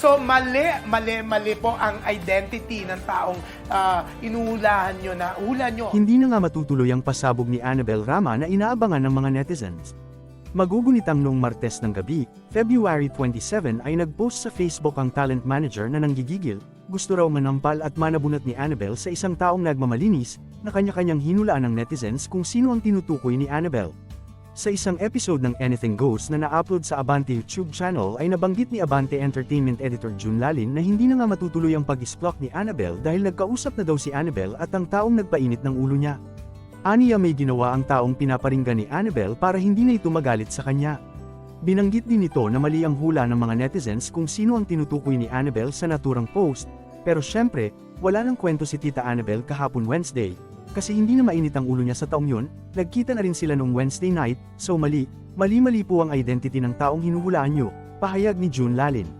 So mali, mali, mali po ang identity ng taong ah, inuhulahan nyo na hula nyo. Hindi na nga matutuloy ang pasabog ni Annabel Rama na inaabangan ng mga netizens. Magugunitang noong Martes ng gabi, February 27 ay nagpost sa Facebook ang talent manager na nanggigigil, gusto raw manampal at manabunot ni Annabel sa isang taong nagmamalinis, na kanya-kanyang hinulaan ng netizens kung sino ang tinutukoy ni Annabel. Sa isang episode ng Anything Goes na na-upload sa Abante YouTube channel ay nabanggit ni Abante Entertainment Editor June Lalin na hindi na nga matutuloy ang pag-stalk ni Annabel dahil nagkausap na daw si Annabel at ang taong nagpainit ng ulo niya. Aniya may ginawa ang taong pinaparinggan ni Annabel para hindi na ito magalit sa kanya. Binanggit din nito na mali ang hula ng mga netizens kung sino ang tinutukoy ni Annabel sa naturang post, pero syempre, wala nang kwento si Tita Annabel kahapon Wednesday, kasi hindi na mainit ang ulo niya sa taong yun, nagkita na rin sila nung Wednesday night, so mali, mali-mali po ang identity ng taong hinuhulaan nyo, pahayag ni June Lalin.